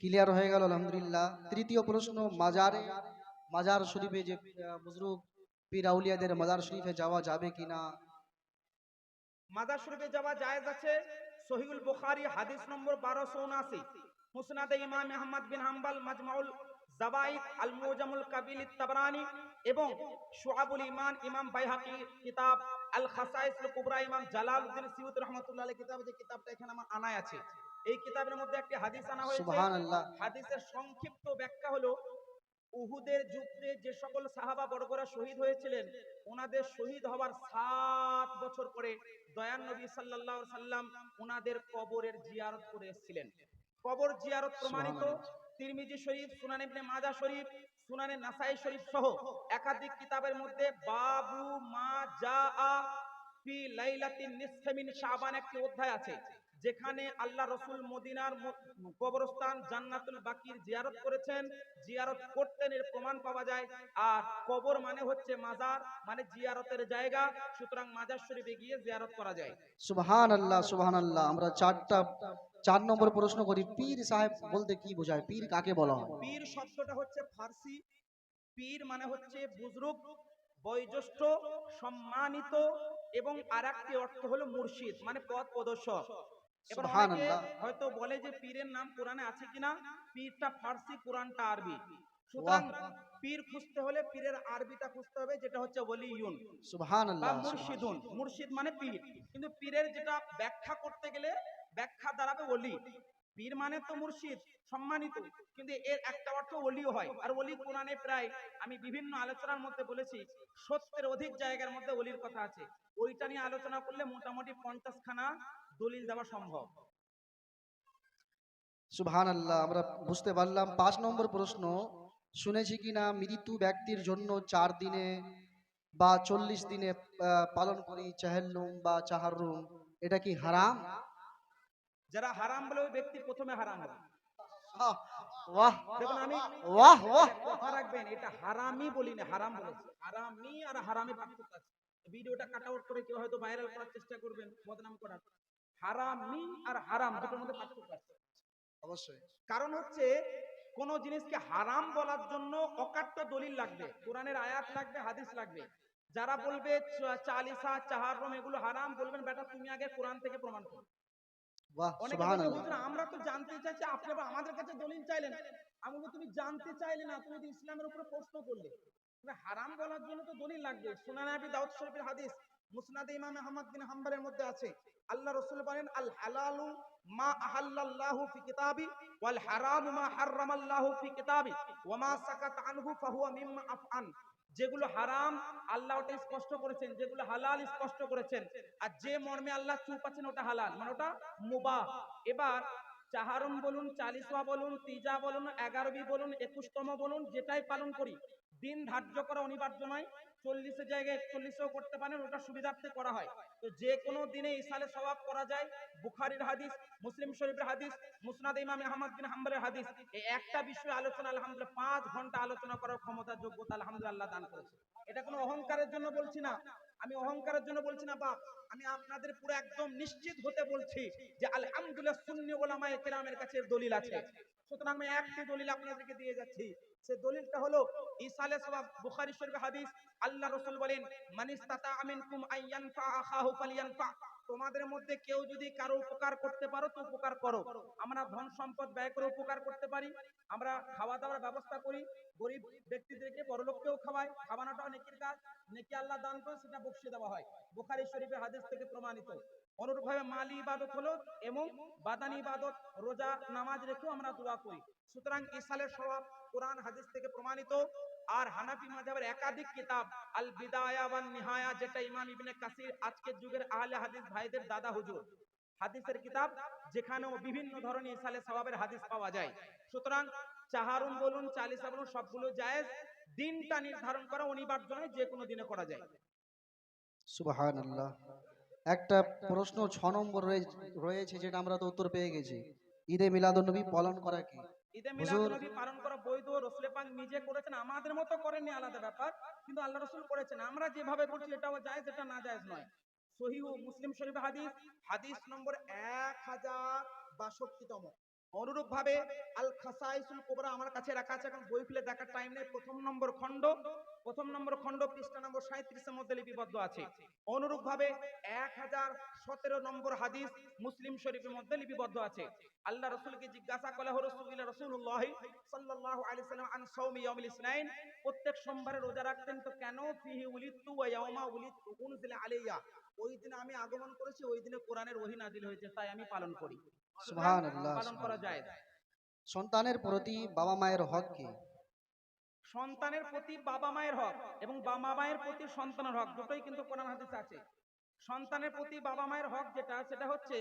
Clear হয়ে গেল, আলহামদুলিল্লাহ। তৃতীয় প্রশ্ন, মাজারে মাজার শরীফে যে বুজরুগ পীর আউলিয়াদের মাজার শরীফে যাওয়া যাবে কিনা? মাজার শরীফে যাওয়া জায়েজ আছে। সহিউল বুখারী, হাদিস নম্বর 1279 মুসনাদে ইমাম আহমদ বিন হাম্বল, মাজমাউল জাবাইদ আল মুজামুল কাবিল তাবরানি এবং শুআবুল ঈমান ইমাম বাইহাকি কিতাব আল খাসাইস কুবরা, ইমাম জালালউদ্দিন সিয়ুতি রাহমাতুল্লাহ আলাইহি কিতাব যে কিতাবটা এখানে আমার আনায় আছে। এই কিতাবের মধ্যে একটি হাদিস আনা হয়েছে। সুবহানাল্লাহ। হাদিসের সংক্ষিপ্ত ব্যাখ্যা হলো উহুদের যুদ্ধে যে সকল সাহাবা বর্গরা শহীদ হয়েছিলেন ওনাদের শহীদ হওয়ার সাত বছর পরে দয়ান নবী সাল্লাল্লাহু সাল্লাম ওনাদের কবরের জিয়ারত করে এসেছিলেন। কবর জিয়ারত প্রমাণিত তিরমিজি শরীফ সুনান ইবনে মাজাহ শরীফ সুনানে নাসাই শরীফ সহ একাধিক কিতাবের মধ্যে বাবু মা জাআ ফি লাইলাতিন নিসফি মিন শাবান একটি অধ্যায় আছে। যেখানে আল্লাহ রসুল মদিনার কবরস্থান জান্নাতুল বাকির জিয়ারত করেছেন। জিয়ারত করতেন এর প্রমাণ পাওয়া যায়। আর কবর মানে হচ্ছে মাজার মানে জিয়ারতের জায়গা। সুতরাং মাজার শরীফে গিয়ে জিয়ারত করা যায়। সুবহানাল্লাহ সুবহানাল্লাহ। আমরা চারটা চার নম্বর প্রশ্ন করি। পীর সাহেব বলতে কি বোঝায়? পীর কাকে বলা হয়? পীর শব্দটা হচ্ছে ফার্সি। পীর মানে হচ্ছে বুজরুগ বয়োজ্যেষ্ঠ সম্মানিত এবং আর একটি অর্থ হলো মুর্শিদ মানে পথ প্রদর্শক। এবার অনেকে হয়তো বলে যে পীরের নাম কোরআনে আছে কিনা? পীরটা ফার্সি কোরআনটা আরবি। সুতরাং পীর খুঁজতে হলে পীরের আরবিটা খুঁজতে হবে যেটা হচ্ছে সুবহানাল্লাহ মুর্শিদুন। মুর্শিদ মানে পীর। কিন্তু পীরের যেটা ব্যাখ্যা করতে গেলে ব্যাখ্যা দাঁড়াবে ওলি। পীর মানে তো মুর্শিদ সম্মানিত। কিন্তু এর একটা অর্থ ওলিও হয়। আর ওলি কোরআনে প্রায় আমি বিভিন্ন আলোচনার মধ্যে বলেছি সত্যের অধিক জায়গার মধ্যে ওলির কথা আছে। ওইটা নিয়ে আলোচনা করলে মোটামুটি পঞ্চাশ খানা দলিল দেওয়া সম্ভব। সুবহানাল্লাহ আমরা বুঝতে পারলাম। পাঁচ নম্বর প্রশ্ন শুনেছি কিনা মৃত্যু ব্যক্তির জন্য চার দিনে বা চল্লিশ দিনে পালন করি চাহেল্লুম বা চাহারুম এটা কি হারাম? যারা হারাম বলে ওই ব্যক্তি প্রথমে হারাম বাহ দেখুন আমি বাহ বাহ। কথা রাখবেন এটা হারামি বলি না হারাম বলেছি হারামি আর হারামে পার্থক্য আছে। ভিডিওটা কাট আউট করে কেউ হয়তো ভাইরাল করার চেষ্টা করবেন বদনাম করার। হারামি আর হারাম দুটোর মধ্যে পার্থক্য আছে। অবশ্যই। কারণ হচ্ছে কোন জিনিসকে হারাম বলার জন্য অকাট্য দলিল লাগবে। কোরআনের আয়াত লাগবে হাদিস লাগবে। যারা বলবে চালিসা চাহারম এগুলো হারাম বলবেন বেটা তুমি আগে কোরআন থেকে প্রমাণ করো। আমরা তো জানতে চাইছি আপনি আবার আমাদের কাছে দলিল চাইলেন। আমি তুমি জানতে চাইলে না তুমি ইসলামের উপরে প্রশ্ন করলে। হারাম বলার জন্য তো দলিল লাগবে। সুনানে দাউদ শরীফের হাদিস মুসনাদে ইমাম আহমদ বিন হাম্বলের মধ্যে আছে। আল্লাহ রাসূল বলেন, আল হালালু মা আহাল্লাল্লাহু ফি কিতাবি, ওয়াল হারামু মা হাররামাল্লাহু ফি কিতাবি, ওয়া মা সাকাতা আনহু ফাহুয়া মিম্মা আফআন। যেগুলো হারাম, আল্লাহ ওটা স্পষ্ট করেছেন, যেগুলো হালাল স্পষ্ট করেছেন। আর যে মর্মে আল্লাহ চুপ আছেন, ওটা হালাল মানে ওটা মুবাহ। এবার চাহারম বলুন চালিশা বলুন, তিজা বলুন, এগারোবি বলুন, একুশতম বলুন, যেটাই পালন করি, দিন ধার্য করা অনিবার্য নয়। চল্লিশের জায়গায় একচল্লিশেও করতে পারেন, ওটা সুবিধার্থে করা হয়। তো যে কোনো দিনে ইসালে সওয়াব করা যায়। বুখারীর হাদিস, মুসলিম শরীফের হাদিস, মুসনাদ ইমাম আহমদ বিন হাম্বলের হাদিস, এই একটা বিষয়ে আলোচনা, আলহামদুলিল্লাহ, পাঁচ ঘণ্টা আলোচনা করার ক্ষমতা, যোগ্যতা আলহামদুলিল্লাহ দান করেছে। এটা কোনো অহংকারের জন্য বলছি না। আমি অহংকারের জন্য বলছি না, বাপ। আমি আপনাদের পুরো একদম নিশ্চিত হতে বলছি যে আলহামদুলিল্লাহ সুন্নি ওলামায়ে কেরামের কাছে দলিল আছে। সুতরাং আমি একটি দলিল আপনাদেরকে দিয়ে যাচ্ছি। সে দলিলটা হলো ইসালে সওয়াব বুখারী শরীফের হাদিস আল্লাহ রাসূল বলেন মানিস্তাতা আমিনকুম আইয়ানফা আখাহু ফালিয়ানফা। তোমাদের মধ্যে কেউ যদি কারও উপকার করতে পারো তো উপকার করো। আমরা ধন সম্পদ ব্যয় করে উপকার করতে পারি। আমরা খাওয়া দাওয়ার ব্যবস্থা করি। গরিব ব্যক্তিদেরকে বড়লোককেও খাওয়াই। খাওয়ানোটাও নেকির কাজ। নেকি আল্লাহ দান করে সেটা বকশিয়ে দেওয়া হয়। বুখারী শরীফের হাদিস থেকে প্রমাণিত। অনুরূপভাবে মালি ইবাদত হলো এবং বাদানি ইবাদত, রোজা, নামাজ রেখেও আমরা দোয়া করি। সুতরাং ইসালের স্বভাব কোরআন, হাদিস থেকে প্রমাণিত। আর হানাফি মাযহাবের একাধিক কিতাব আল বিদায়া নিহায়া, যেটা ইমাম ইবনে কাসির আজকের যুগের আহলে হাদিস ভাইদের দাদা হুজুর। হাদিসের কিতাব যেখানেও বিভিন্ন ধরনের ইসালে সওয়াবের হাদিস পাওয়া যায়। সুতরাং চাহারুন বলুন, চালিসা বলুন, সবগুলো জায়েজ। দিনটা নির্ধারণ করা অনিবার্য নয় যে কোনো দিনে করা যায়। সুবহানাল্লাহ। একটা প্রশ্ন ছ নম্বর রয়ে- রয়েছে, যেটা আমরা তো উত্তর পেয়ে গেছি। ঈদে মিলাদুন্নবী পালন করা কি? ঈদে পালন করা বৈধ পাক নিজে করেছেন আমাদের মতো করেননি আলাদা ব্যাপার কিন্তু আল্লাহ রসুল করেছেন। আমরা যেভাবে বলছি এটাও জায়েজ এটা না জায়েজ নয়। সহিহ মুসলিম শরীফ হাদিস হাদিস নম্বর এক হাজার বাষট্টিতম। অনুরূপ ভাবে আল খাসাইসুল কোবরা আমার কাছে রাখা আছে এখন বই খুলে দেখার টাইম নেই। প্রথম নম্বর খণ্ড প্রথম নম্বর খণ্ড পৃষ্ঠা নম্বর সাঁত্রিশের মধ্যে লিপিবদ্ধ আছে। অনুরূপ ভাবে এক হাজার সতেরো নম্বর হাদিস মুসলিম শরীফের মধ্যে লিপিবদ্ধ আছে। আল্লাহ রসুলকে জিজ্ঞাসা করা হলো রসুল রসুল্লাহ সাল্লাল্লাহু আলাইহি সাল্লাম আন ইয়াউমিল ইসনাইন? প্রত্যেক সোমবারে রোজা রাখতেন তো কেন ফিহি উলিদতু ওয়া ইয়াউমা উলিদতু উনজিলা আলাইয়া? ওই দিনে আমি আগমন করেছি ওই দিনে কোরআনের ওহী নাজিল হয়েছে তাই আমি পালন করি। সুবহানাল্লাহ, পালন করা যায়। সন্তানের প্রতি বাবা মায়ের হক কি? সন্তানের প্রতি বাবা মায়ের হক এবং বাবা মায়ের প্রতি সন্তানের হক, দুটোই কিন্তু কোরআন হাদিসে আছে। সন্তানের প্রতি বাবা মায়ের হক যেটা, সেটা হচ্ছে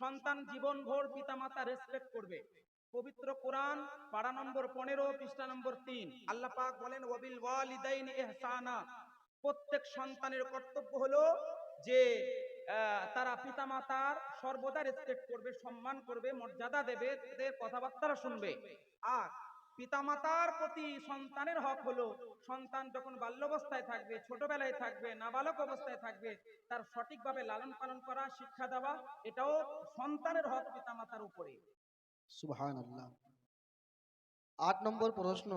সন্তান জীবন ভোর পিতামাতা রেসপেক্ট করবে। পবিত্র কোরআন, পাড়া নম্বর পনেরো, পৃষ্ঠা নম্বর তিন। আল্লাহ পাক বলেন, ওয়াবিল ওয়ালিদাইন ইহসানা। প্রত্যেক সন্তানের কর্তব্য হলো যে তারা পিতামাতার সর্বদা রেসপেক্ট করবে, সম্মান করবে, মর্যাদা দেবে, তাদের কথাবার্তা শুনবে। আর পিতামাতার প্রতি সন্তানের হক হলো সন্তান যখন বাল্যাবস্থায় থাকবে ছোটবেলায় থাকবে নাবালক অবস্থায় থাকবে তার সঠিকভাবে লালন পালন করা শিক্ষা দেওয়া এটাও সন্তানের হক পিতামাতার উপরে। আট নম্বর প্রশ্ন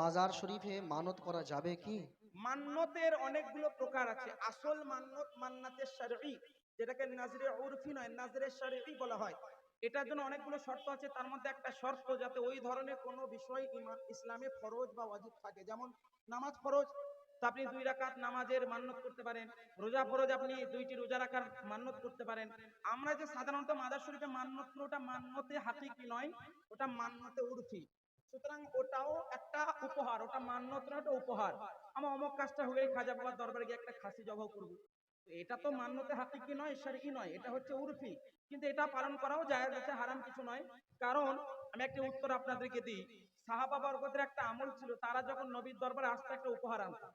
মাজার শরীফে মানত করা যাবে কি? মান্যতের অনেকগুলো প্রকার আছে। আসল মান্যত মান্নাতের শারঈ যেটাকে নাজরে উরফি নয় নাজরে শারঈ বলা হয়। এটার জন্য অনেকগুলো শর্ত আছে। তার মধ্যে একটা শর্ত যাতে ওই ধরনের কোনো বিষয় ইমান ইসলামে ফরজ বা ওয়াজিব থাকে। যেমন নামাজ ফরজ আপনি দুই রাকাত নামাজের মান্যত করতে পারেন। রোজা ফরজ, আপনি দুইটি রোজা রাখার মান্যত করতে পারেন। আমরা যে সাধারণত মাদার শরীফে মান্যত ওটা মান্যতে হাকিকি নয়, ওটা মান্যতে উরফি। সুতরাং ওটাও একটা উপহার, ওটা মান্যত না উপহার। আমার অমক কাজটা হয়ে খাজা বাবার দরবারে গিয়ে একটা খাসি জবাব করব। এটা তো মান্যতে হাকিকি নয়, শারকি নয়, এটা হচ্ছে উরফি। কিন্তু এটা পালন করাও জায়েজ আছে, হারাম কিছু নয়। কারণ, আমি একটা উত্তর আপনাদেরকে দিই। সাহাবা বর্গদের একটা আমল ছিল, তারা যখন নবীর দরবারে আসতে, একটা উপহার আনতো।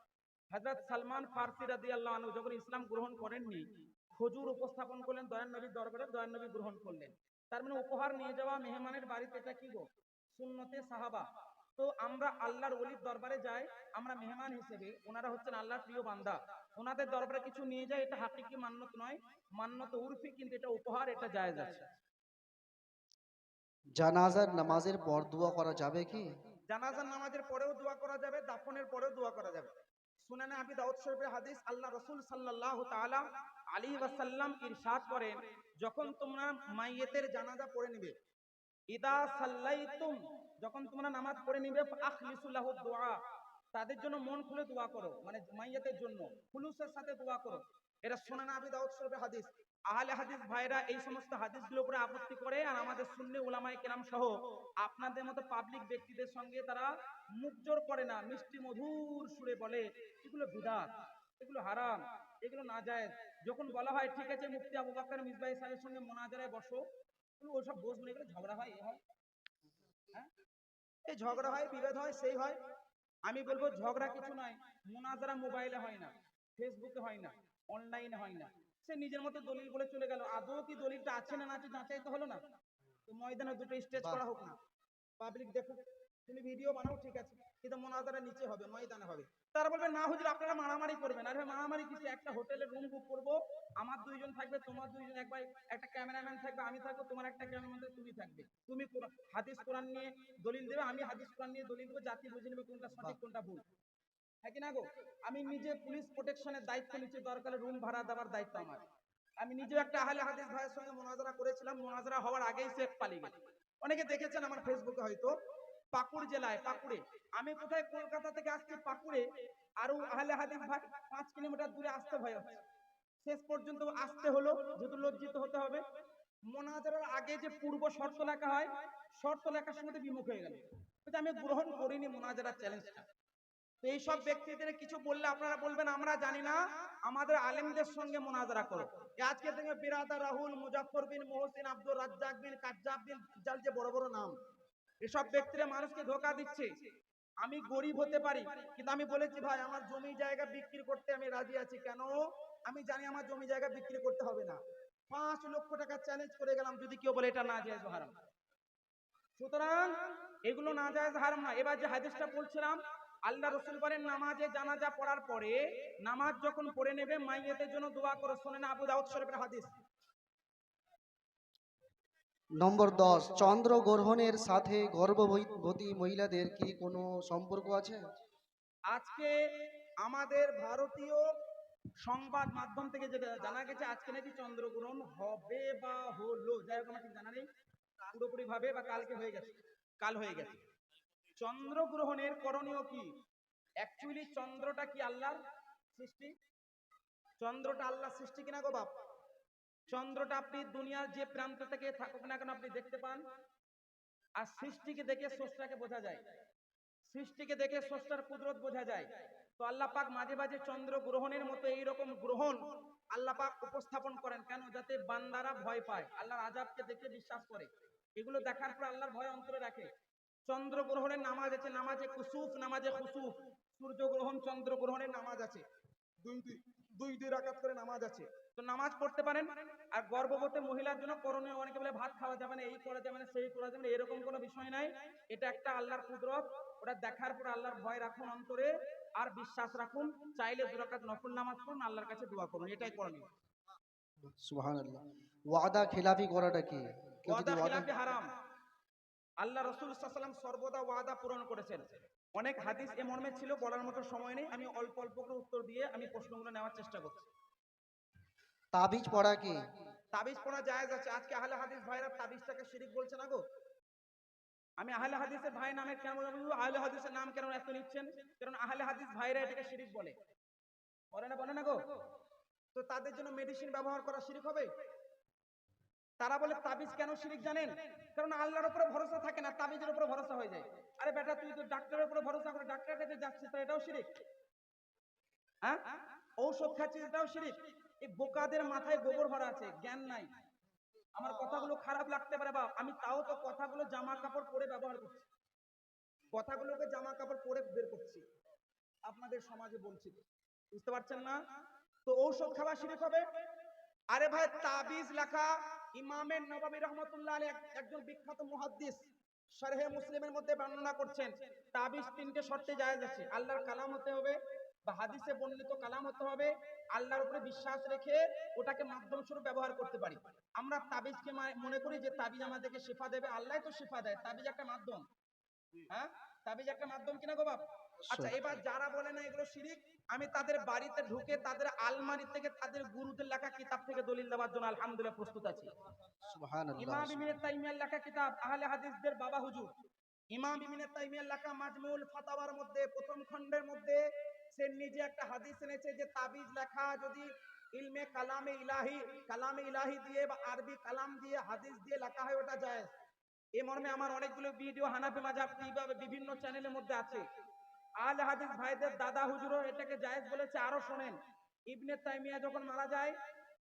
হযরত সালমান ফারসি রাদিয়াল্লাহু আনহু যখন ইসলাম গ্রহণ করেননি, খজুর উপস্থাপন করলেন দয়ান নবীর দরবারে দয়ান নবী গ্রহণ করলেন। তার মানে উপহার নিয়ে যাওয়া মেহমানের বাড়িতে এটা কি গো? সুন্নতে সাহাবা। তো আমরা আল্লাহর ওলির দরবারে যাই, আমরা মেহমান হিসেবে, ওনারা হচ্ছেন আল্লাহর প্রিয় বান্দা। ওনাদের দরবারে কিছু নিয়ে যায় এটা হাকিকি মান্যত নয়। মান্যত উর্ফি কিন্তু এটা উপহার এটা জায়েজ আছে। জানাজার নামাজের পর দোয়া করা যাবে কি? জানাজার নামাজের পরেও দোয়া করা যাবে দাফনের পরেও দোয়া করা যাবে। সুনানে আবি দাউদ শরীফের হাদিস আল্লাহ রাসূল সাল্লাল্লাহু তাআলা আলাইহি ওয়াসাল্লাম ইরশাদ করেন যখন তোমরা মাইয়েতের জানাজা পড়ে নিবে ইদা সাল্লাইতুম যখন তোমরা নামাজ পড়ে নিবে আখলিসু লাহু দুআ তাদের জন্য মন খুলে দোয়া করো মানে মাইয়াতের জন্য, খুলুসের সাথে দোয়া করো। এটা সুনানে আবি দাউদ শরীফের হাদিস। আহলে হাদিস ভাইরা এই সমস্ত হাদিসগুলোর উপরে আপত্তি করে আর আমাদের সুন্নি উলামায়ে কেরাম সহ আপনাদের মতো পাবলিক ব্যক্তিদের সঙ্গে তারা মুখ জোর করে না, মিষ্টি মধুর সুরে বলে, এগুলো বিদাত, এগুলো হারাম, এগুলো না যায় যখন বলা হয়, ঠিক আছে, মুফতি আবু বকর মিসবাই সাহেবের সঙ্গে মোনাজারায় বসো। ওসব বসবো এগুলো ঝগড়া হয়, এ হয়। হ্যাঁ? এই ঝগড়া হয়, বিভেদ হয়, সেই হয়। আমি বলব ঝগড়া কিছু নয়। মোনাজারা মোবাইলে হয় না ফেসবুকে হয় না অনলাইনে হয় না। সে নিজের মতো দলিল বলে চলে গেল। আদৌ কি দলিলটা আছে না না আছে যাচাই তো হলো না। তো ময়দানে দুটো স্টেজ করা হোক না। পাবলিক দেখুক তুমি ভিডিও বানাও ঠিক আছে। কিন্তু মোনাজারা নিচে হবে, ময়দানে হবে। তারা বলবে, না হুজুর, আপনারা মারামারি করবেন। আরে মারামারি কিছু একটা হোটেলে রুম বুক করব। আমার দুইজন থাকবে, তোমার দুইজন একবার একটা ক্যামেরাম্যান থাকবে, আমি থাকব, তোমার একটা ক্যামেরাম্যান থাকবে, তুমি থাকবে। তুমি হাদিস কোরআন নিয়ে দলিল দেবে, আমি হাদিস কোরআন নিয়ে দলিল দেবো, জাতি বুঝে নেবে কোনটা সঠিক, কোনটা ভুল। হ্যাঁ কি না গো? আমি নিজে পুলিশ প্রোটেকশনের দায়িত্ব নিচ্ছি, দরকারে রুম ভাড়া দেওয়ার দায়িত্ব আমার। আমি নিজেও একটা আহলে হাদিস ভাইয়ের সঙ্গে মোনাজারা করেছিলাম, মোনাজারা হওয়ার আগেই সে পালিয়ে গেছে। অনেকে দেখেছেন আমার ফেসবুকে হয়তো পাকুড় জেলায়, পাকুড়ে। আমি কোথায় কলকাতা থেকে আসছি পাকুড়ে আরও আহলে হাদিস ভাই পাঁচ কিলোমিটার দূরে আসতে ভয় হচ্ছে। শেষ পর্যন্ত আসতে হলো, যেহেতু লজ্জিত হতে হবে। মোনাজারার আগে যে পূর্ব শর্ত লেখা হয়, শর্ত লেখার সঙ্গে বিমুখ হয়ে গেল। আমি গ্রহণ করিনি মোনাজারার চ্যালেঞ্জটা তো এইসব ব্যক্তিদের কিছু বললে আপনারা বলবেন, আমরা জানি না, আমাদের আলেমদের সঙ্গে মোনাজারা করো। আজকে থেকে বিরাদা রাহুল মুজাফর বিন মোহসিন, আব্দুর রাজ্জাক বিন কাজ্জাব বিন জাল যে বড় বড় নাম এসব ব্যক্তিরা মানুষকে ধোকা দিচ্ছে। আমি গরিব হতে পারি, কিন্তু আমি বলেছি, ভাই, আমার জমি জায়গা বিক্রি করতে আমি রাজি আছি। কেন? আমি জানি আমার জমি জায়গা বিক্রি করতে হবে না। পাঁচ লক্ষ টাকা চ্যালেঞ্জ করে গেলাম যদি কেউ বলে, এটা না যায় হারাম। সুতরাং এগুলো না যায় হারাম না। এবার যে হাদিসটা বলছিলাম, আল্লাহ রসুল বলেন, নামাজে জানাজা পড়ার পরে নামাজ যখন পড়ে নেবে মাইয়েতের জন্য দোয়া করো। শোনেন আবু দাউদ শরীফের হাদিস। নম্বর দশ চন্দ্র গ্রহণের সাথে গর্ভবতী মহিলাদের কি কোনো সম্পর্ক আছে? আজকে আমাদের ভারতীয় সংবাদ মাধ্যম থেকে যেটা জানা গেছে, আজকে নাকি চন্দ্রগ্রহণ হবে বা হলো যাই হোক আমার জানা নেই। পুরোপুরি ভাবে বা কালকে হয়ে গেছে, কাল হয়ে গেছে। চন্দ্রগ্রহণের করণীয় কি? অ্যাকচুয়ালি চন্দ্রটা কি আল্লাহর সৃষ্টি? চন্দ্রটা আল্লাহর সৃষ্টি কিনা গো বাপ? চন্দ্রটা আপনি দুনিয়ার যে প্রান্ত থেকে থাকুক না কেন আপনি দেখতে পান, আর সৃষ্টিকে দেখে স্রষ্টাকে বোঝা যায়। সৃষ্টিকে দেখে স্রষ্টার কুদরত বোঝা যায়। তো আল্লাহ পাক মাঝে মাঝে চন্দ্র গ্রহণের মতো এইরকম গ্রহণ আল্লাহ পাক উপস্থাপন করেন কেন? যাতে বান্দারা ভয় পায়, আল্লাহর আজাবকে দেখে বিশ্বাস করে। এগুলো দেখার পর আল্লাহর ভয় অন্তরে রাখে। চন্দ্র গ্রহণের নামাজ আছে, নামাজে কুসুফ, নামাজে খুসুফ। সূর্য গ্রহণ, চন্দ্র গ্রহণের নামাজ আছে। দুই দুই দুই দুই রাকাত করে নামাজ আছে। তো নামাজ পড়তে পারেন। আর গর্ভবতী মহিলার জন্য করণীয় অনেকে বলে ভাত খাওয়া যাবে না এই করা যাবে না সেই করা যাবে না এরকম কোনো বিষয় নাই। এটা একটা আল্লাহর কুদরত ওটা দেখার পর আল্লাহর ভয় রাখুন অন্তরে আর বিশ্বাস রাখুন চাইলে দুরাকাত নফল নামাজ পড়ুন আল্লাহর কাছে দোয়া করুন এটাই করণীয়। সুবহানাল্লাহ। ওয়াদা খেলাফি করাটা কি? ওয়াদা খিলাফি হারাম। আল্লাহ রসুল সাল্লাম সর্বদা ওয়াদা পূরণ করেছেন। অনেক হাদিস এ মর্মে ছিল বলার মতো সময় নেই আমি অল্প অল্প করে উত্তর দিয়ে আমি প্রশ্নগুলো নেওয়ার চেষ্টা করছি। তাবিজ পড়া কি? তাবিজ পড়া জায়েজ আছে। আজকে আহলে হাদিস ভাইরা তাবিজটাকে শিরিক বলছে না গো? আমি আহলে হাদিসের ভাই নামে কেন বলব আহলে হাদিসের নাম কেন এত নিচ্ছেন? কারণ আহলে হাদিস ভাইরা এটাকে শিরিক বলে। বলে না বলে না গো? তো তাদের জন্য মেডিসিন ব্যবহার করা শিরিক হবে? তারা বলে, তাবিজ কেন শিরিক জানেন? কারণ আল্লাহর উপরে ভরসা থাকে না, তাবিজের উপরে ভরসা হয়ে যায়। আরে বেটা, তুই তো ডাক্তারের উপরে ভরসা করে ডাক্তারের কাছে যাচ্ছিস তো এটাও শিরিক? হ্যাঁ? ঔষধ খাচ্ছিস, এটাও শিরিক? এই বোকাদের মাথায় গোবর ভরা আছে, জ্ঞান নাই। আমার কথাগুলো খারাপ লাগতে পারে বা আমি তাও তো কথাগুলো জামা কাপড় পরে ব্যবহার করছি। কথাগুলোকে জামা কাপড় পরে বের করছি। আপনাদের সমাজে বলছি। বুঝতে পারছেন না? তো ঔষধ খাওয়া শিরিক হবে আরে ভাই, তাবিজ লেখা ইমামের নবাবী রহমতুল্লাহ আলী একজন বিখ্যাত মুহাদ্দিস শারহে মুসলিমের মধ্যে বর্ণনা করছেন, তাবিজ তিনটে শর্তে জায়েজ আছে। আল্লাহর কালাম হতে হবে বা হাদিসে বর্ণিত কালাম হতে হবে আল্লাহর উপরে বিশ্বাস রেখে ওটাকে মাধ্যম স্বরূপ ব্যবহার করতে পারি। আমরা তাবিজকে মনে করি যে তাবিজ আমাদেরকে শিফা দেবে আল্লাহ তো শিফা দেয় তাবিজ একটা মাধ্যম। হ্যাঁ? তাবিজ একটা মাধ্যম কিনা গো বাপ? আচ্ছা এবার যারা বলে না এগুলো শিরিক আমি তাদের বাড়িতে ঢুকে তাদের আলমারি থেকে তাদের গুরুদের লেখা কিতাব থেকে দলিল দেওয়ার জন্য আলহামদুলিল্লাহ প্রস্তুত আছি। সুবহানাল্লাহ ইমাম ইবনে তাইমিয়ার লেখা কিতাব আহলে হাদিসদের বাবা হুজুর। ইমাম ইবনে তাইমিয়ার লেখা মাজমুল ফাতাওয়ার মধ্যে প্রথম খণ্ডের মধ্যে সে নিজে একটা হাদিস এনেছে যে তাবিজ লেখা যদি ইলমে কালামে ইলাহি কালামে ইলাহি দিয়ে বা আরবি কালাম দিয়ে, হাদিস দিয়ে লেখা হয়, ওটা যায় এ মর্মে আমার অনেকগুলো ভিডিও হানাফি কীভাবে বিভিন্ন চ্যানেলের মধ্যে আছে। আহলে হাদিস ভাইদের দাদা হুজুরও এটাকে জায়েজ বলেছে আরও শোনেন। ইবনে তাইমিয়া যখন মারা যায়,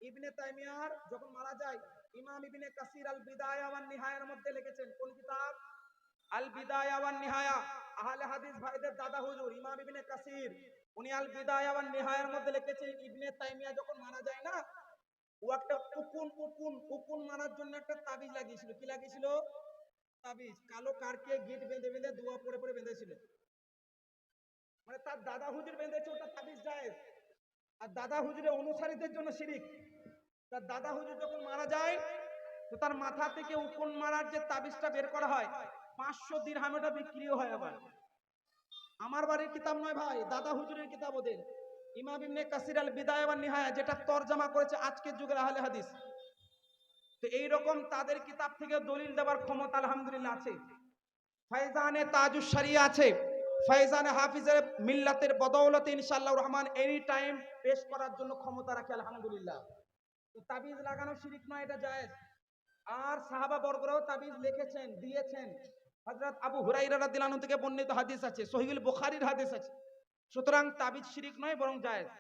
ইবনে তাইমিয়ার যখন মারা যায়, ইমাম ইবনে কাসির আল বিদায়া ওয়ান নিহায়ার মধ্যে লিখেছেন, কোন কিতাব? আল বিদায়া ওয়ান নিহায়া। আহলে হাদিস ভাইদের দাদা হুজুর, ইমাম ইবনে কাসির, উনি আল বিদায়া ওয়ান নিহায়ার মধ্যে লিখেছেন, ইবনে তাইমিয়া যখন মারা যায় না, ও একটা উকুন উকুন উকুন মারার জন্য একটা তাবিজ লাগিয়েছিল। কি লাগিয়েছিল? তাবিজ। কালো কারকে গিট বেঁধে বেঁধে দোয়া পড়ে পড়ে বেঁধেছিল। মানে তার দাদা হুজুর বেঁধেছে, ওটা তাবিজ জায়েজ। আর দাদা হুজুরের অনুসারীদের জন্য শিরিক। তার দাদা হুজুর যখন মারা যায়, তো তার মাথা থেকে উকুন মারার যে তাবিজটা বের করা হয় পাঁচশো দিরহাম ওটা বিক্রিও হয় আবার। আমার বাড়ির কিতাব নয় ভাই, দাদা হুজুরের কিতাব ওদের। ইমাম ইবনে কাসির আল বিদায় ওয়ান নিহায়া, যেটা তরজমা করেছে আজকের যুগের আহলে হাদিস। তো এইরকম তাদের কিতাব থেকে দলিল দেওয়ার ক্ষমতা আলহামদুলিল্লাহ আছে। ফাইজানে তাজুস শরিয়া আছে। ফাইজানে হাফিজের মিল্লাতের বদৌলতে ইনশাআল্লাহ রহমান এনি টাইম পেশ করার জন্য ক্ষমতা রাখে আলহামদুলিল্লাহ। তো তাবিজ লাগানো শিরিক নয়, এটা জায়েজ। আর সাহাবা বর্গরাও তাবিজ লিখেছেন, দিয়েছেন। হযরত আবু হুরাইরা আনহু থেকে বর্ণিত হাদিস আছে সহিহুল বুখারীর হাদিস আছে। সুতরাং তাবিজ শিরিক নয় বরং জায়েজ।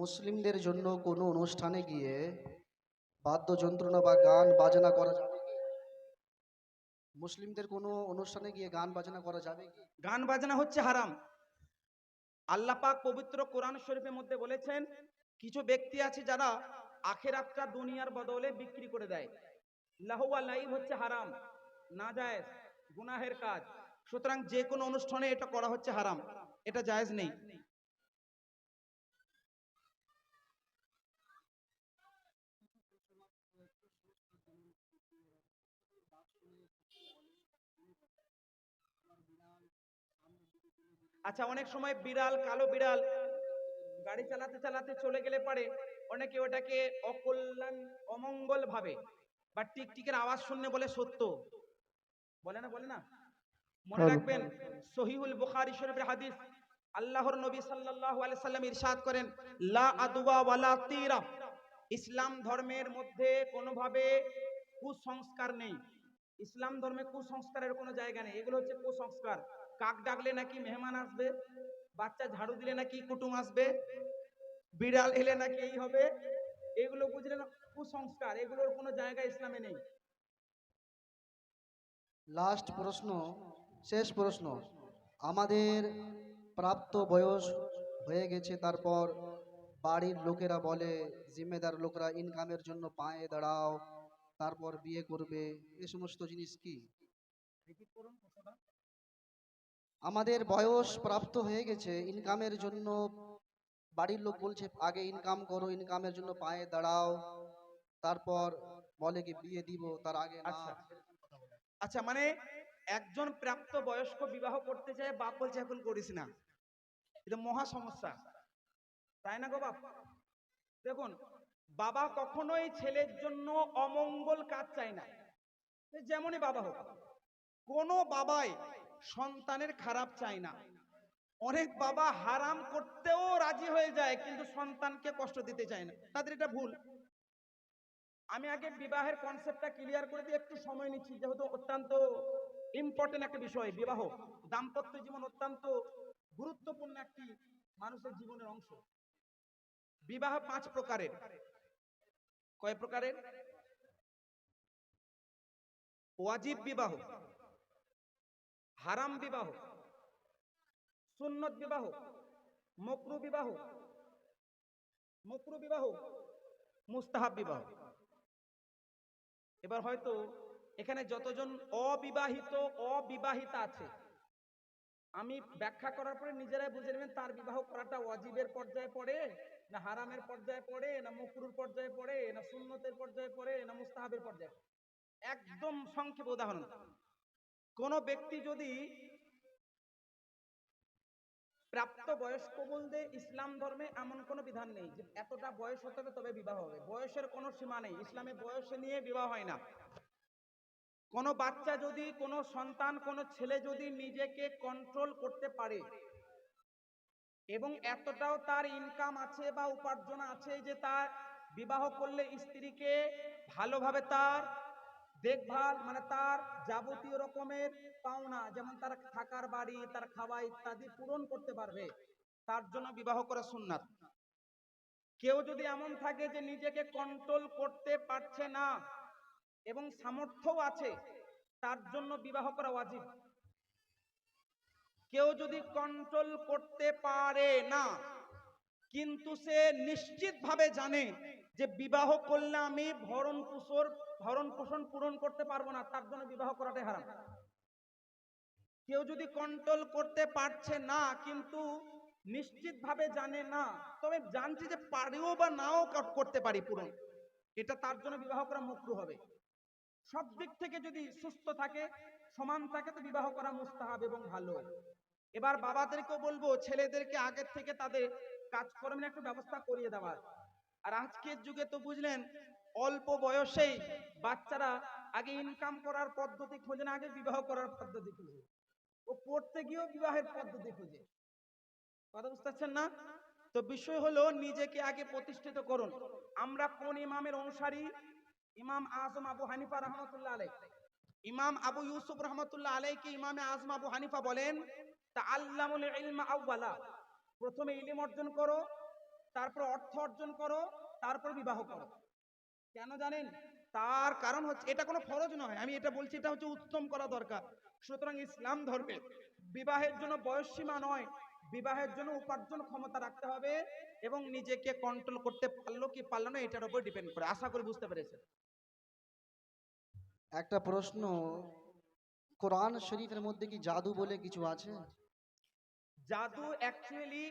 মুসলিমদের জন্য কোনো অনুষ্ঠানে গিয়ে বাদ্যযন্ত্রণা বা গান বাজনা করা যাবে মুসলিমদের কোনো অনুষ্ঠানে গিয়ে গান বাজনা করা যাবে গান বাজনা হচ্ছে হারাম। আল্লাহ পাক পবিত্র কোরআন শরীফের মধ্যে বলেছেন কিছু ব্যক্তি আছে যারা আখেরাতটা দুনিয়ার বদলে বিক্রি করে দেয়। লাহুয়া লাইভ হচ্ছে হারাম না জায়েজ গুনাহের কাজ। সুতরাং যে কোনো অনুষ্ঠানে এটা করা হচ্ছে হারাম, এটা জায়েজ নেই। আচ্ছা অনেক সময় বিড়াল, কালো বিড়াল গাড়ি চালাতে চালাতে চলে গেলে পারে। অনেকে ওটাকে অকল্যাণ অমঙ্গল ভাবে বা টিকটিকের আওয়াজ শুনলে বলে সত্য। বলে না বলে না? মনে হ্যাঁ। রাখবেন সহিহুল বুখারী শরীফের হাদিস আল্লাহর নবী সাল্লাল্লাহু আলাইহি সাল্লাম ইরশাদ করেন লা আদওয়া ওয়ালা তিরা। ইসলাম ধর্মের মধ্যে কোনোভাবে কুসংস্কার নেই। ইসলাম ধর্মে কুসংস্কারের কোনো জায়গা নেই। এগুলো হচ্ছে কুসংস্কার। কাক ডাকলে নাকি মেহমান আসবে? বাচ্চা ঝাড়ু দিলে নাকি কুটুম আসবে? বিড়াল এলে নাকি এই হবে? এগুলো বুঝলেন কুসংস্কার এগুলোর কোনো জায়গা ইসলামে নেই। লাস্ট প্রশ্ন শেষ প্রশ্ন। আমাদের প্রাপ্ত বয়স হয়ে গেছে তারপর বাড়ির লোকেরা বলে জিম্মেদার লোকরা ইনকামের জন্য পায়ে দাঁড়াও তারপর বিয়ে করবে এ সমস্ত জিনিস কি? আমাদের বয়স প্রাপ্ত হয়ে গেছে, ইনকামের জন্য বাড়ির লোক বলছে, আগে ইনকাম করো, ইনকামের জন্য পায়ে দাঁড়াও, তারপর বলে কি বিয়ে দিব, তার আগে আচ্ছা আচ্ছা মানে একজন প্রাপ্ত বয়স্ক বিবাহ করতে চায়, বাপ বলছে এখন করিস না। এটা মহা সমস্যা। তাই না গো বাপ? দেখুন, বাবা কখনোই ছেলের জন্য অমঙ্গল কাজ চায় না। যেমনই বাবা হোক, কোনো বাবাই সন্তানের খারাপ চায় না। অনেক বাবা হারাম করতেও রাজি হয়ে যায়, কিন্তু সন্তানকে কষ্ট দিতে চায় না। তাদের এটা ভুল। আমি আগে বিবাহের কনসেপ্টটা ক্লিয়ার করে দিয়ে একটু সময় নিচ্ছি, যেহেতু অত্যন্ত ইম্পর্টেন্ট একটা বিষয়, বিবাহ। দাম্পত্য জীবন অত্যন্ত গুরুত্বপূর্ণ একটি মানুষের জীবনের অংশ। বিবাহ পাঁচ প্রকারের। কয় প্রকারের? ওয়াজিব বিবাহ। হারাম বিবাহ, সুন্নত বিবাহ, মকরু বিবাহ মকরু বিবাহ, মুস্তাহাব বিবাহ। এবার হয়তো এখানে যতজন অবিবাহিত, অবিবাহিতা আছে, আমি ব্যাখ্যা করার পরে নিজেরাই বুঝে নেবেন তার বিবাহ করাটা ওয়াজিবের পর্যায়ে পড়ে, না হারামের পর্যায়ে পড়ে, না মকরুর পর্যায়ে পড়ে, না সুন্নতের পর্যায়ে পড়ে, না মুস্তাহাবের পর্যায়ে একদম সংক্ষেপ উদাহরণ। কোন ব্যক্তি যদি প্রাপ্ত বয়স্ক বলতে ইসলাম ধর্মে এমন কোনো বিধান নেই যে এতটা বয়স হতে হবে তবে বিবাহ হবে। বয়সের কোনো সীমা নেই। ইসলামে বয়সে নিয়ে বিবাহ হয় না। কোনো বাচ্চা যদি, কোনো সন্তান, কোনো ছেলে যদি নিজেকে কন্ট্রোল করতে পারে এবং এতটাও তার ইনকাম আছে বা উপার্জন আছে যে তার বিবাহ করলে স্ত্রীকে ভালোভাবে তার দেখভাল মানে তার যাবতীয় রকমের পাওনা, যেমন তার থাকার বাড়ি, তার খাওয়া ইত্যাদি পূরণ করতে পারবে, তার জন্য বিবাহ করা সুন্নাত। কেউ যদি এমন থাকে যে নিজেকে কন্ট্রোল করতে পারছে না এবং সামর্থ্যও আছে, তার জন্য বিবাহ করা ওয়াজিব। কেউ যদি কন্ট্রোল করতে পারে না, কিন্তু সে নিশ্চিতভাবে জানে যে বিবাহ করলে আমি ভরণ পোষণ ভরণ পোষণ পূরণ করতে পারব না, তার জন্য বিবাহ করাটাই হারাম। কেউ যদি কন্ট্রোল করতে পারছে না, কিন্তু নিশ্চিতভাবে জানে না, তবে জানছি যে পারিও বা নাও কর- করতে পারি পূরণ। এটা তার জন্য বিবাহ করা মুক্ত হবে। সব দিক থেকে যদি সুস্থ থাকে, সমান থাকে, তো বিবাহ করা মুস্তাহাব এবং ভালো। এবার বাবাদেরকেও বলব, ছেলেদেরকে আগের থেকে তাদের কাজকর্মের একটু ব্যবস্থা করিয়ে দেওয়ার আর আজকের যুগে তো বুঝলেন, অল্প বয়সেই বাচ্চারা আগে ইনকাম করার পদ্ধতি খোঁজে না, আগে বিবাহ করার পদ্ধতি খুঁজে। ও পড়তে গিয়েও বিবাহের পদ্ধতি খুঁজে। কথা বুঝতে পারছেন না? তো বিষয় হলো, নিজেকে আগে প্রতিষ্ঠিত করুন। আমরা কোন ইমামের অনুসারী? ইমাম আজম আবু হানিফা রহমতুল্লাহ আলাই ইমাম আবু ইউসুফ রহমতুল্লাহ আলাইকে ইমামে আজম আবু হানিফা বলেন তা ইলমা আউ্বালা প্রথমে ইলিম অর্জন করো তারপর অর্থ অর্জন করো তারপর বিবাহ করো। কেন জানেন? তার কারণ হচ্ছে এটা কোনো ফরজ নয়। আমি এটা বলছি এটা হচ্ছে উত্তম করা দরকার। সুতরাং ইসলাম ধর্মে বিবাহের জন্য বয়স সীমা নয়। বিবাহের জন্য উপার্জন ক্ষমতা রাখতে হবে এবং নিজেকে কন্ট্রোল করতে পারল কি পারল না এটার উপর ডিপেন্ড করে। আশা করি বুঝতে পেরেছেন। একটা প্রশ্ন কোরআন শরীফের মধ্যে কি জাদু বলে কিছু আছে? জাদু অ্যাকচুয়ালি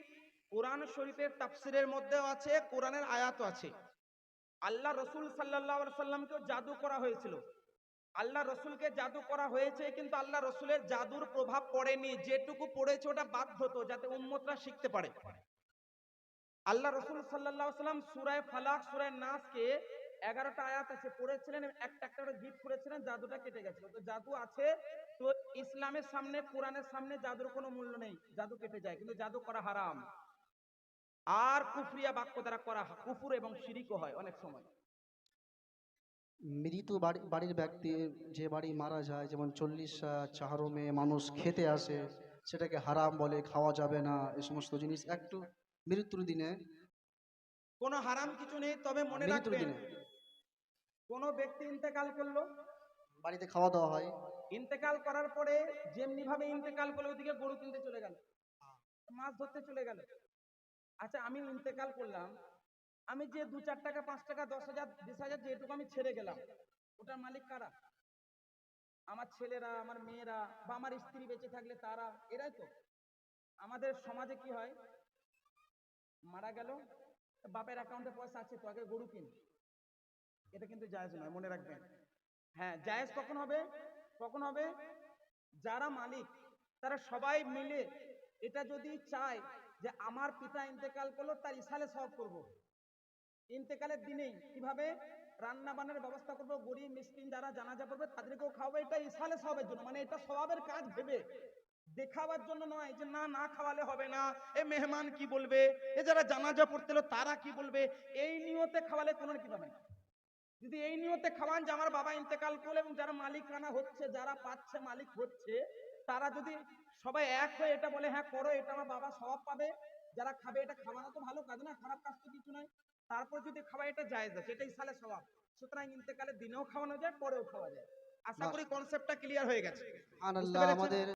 কোরআন শরীফের তাফসিরের মধ্যেও আছে, কোরআনের আয়াতও আছে। আল্লাহ রসুল সাল্লাহ সাল্লামকেও জাদু করা হয়েছিল। আল্লাহ রসুলকে জাদু করা হয়েছে, কিন্তু আল্লাহ রসুলের জাদুর প্রভাব পড়েনি। যেটুকু পড়েছে, ওটা বাধ্যত যাতে উম্মতরা শিখতে পারে। আল্লাহ রসুল সাল্লাহ সাল্লাম সুরায় ফালাক, সুরায় নাসকে এগারোটা আয়াত আছে পড়েছিলেন, একটা একটা করে গিট করেছিলেন, জাদুটা কেটে গেছিল তো জাদু আছে, তো ইসলামের সামনে, কোরআনের সামনে জাদুর কোনো মূল্য নেই। জাদু কেটে যায়, কিন্তু জাদু করা হারাম। আর কুফরিয়া বাক্য দ্বারা করা কুফুর এবং শিরিকও হয় অনেক সময়। মৃত বাড়ি বাড়ির ব্যক্তি যে বাড়ি মারা যায় যেমন চল্লিশ চাহারমে মানুষ খেতে আসে সেটাকে হারাম বলে খাওয়া যাবে না এই সমস্ত জিনিস একটু মৃত্যুর দিনে। কোনো হারাম কিছু নেই তবে মনে রাখবেন কোনো ব্যক্তি ইন্তেকাল করল। বাড়িতে খাওয়া দাওয়া হয়। ইন্তেকাল করার পরে যেমনি ভাবে ইন্তেকাল করল ওদিকে গরু কিনতে চলে গেল। মাছ ধরতে চলে গেল। আচ্ছা আমি ইন্তেকাল করলাম। আমি যে দু চার টাকা, পাঁচ টাকা, দশ হাজার, বিশ হাজার যেটুকু আমি ছেড়ে গেলাম, ওটার মালিক কারা? আমার ছেলেরা, আমার মেয়েরা বা আমার স্ত্রী বেঁচে থাকলে তারা, এরাই তো। আমাদের সমাজে কি হয়? মারা গেল, বাপের অ্যাকাউন্টে পয়সা আছে তো আগে গরু কিন এটা কিন্তু জায়েজ নয়, মনে রাখবেন। হ্যাঁ জায়েজ কখন হবে? কখন হবে? যারা মালিক, তারা সবাই মিলে এটা যদি চায় যে আমার পিতা ইন্তেকাল করল, তার ইসালে সব করব। ইন্তেকালের দিনেই কীভাবে রান্না বান্নার ব্যবস্থা করব, গরিব মিসকিন যারা জানাজা পড়বে, তাদেরকেও খাওয়াবো, এটা ইসালে সবের জন্য। মানে এটা স্বভাবের কাজ ভেবে, দেখাবার জন্য নয় যে না না খাওয়ালে হবে না। এ মেহমান কি বলবে? এ যারা জানাজা পড়তে এলো, তারা কি বলবে? এই নিয়তে খাওয়ালে কোনো কি পাবে না। যদি এই নিয়তে খাওয়ান যে আমার বাবা ইন্তেকাল করল এবং যারা মালিকানা হচ্ছে, যারা পাচ্ছে, মালিক হচ্ছে, তারা যদি সবাই এক হয়ে এটা বলে হ্যাঁ করো এটা আমার বাবা স্বভাব পাবে। যারা খাবে এটা খাওয়ানো তো ভালো কাজ না খারাপ কাজ তো কিছু নয় তারপর যদি খাওয়া এটা জায়েজ আছে এটাই সালে স্বভাব। সুতরাং ইন্তেকালে দিনেও খাওয়ানো যায় পরেও খাওয়া যায়। আশা। করি কনসেপ্টটা ক্লিয়ার হয়ে গেছে। আমাদের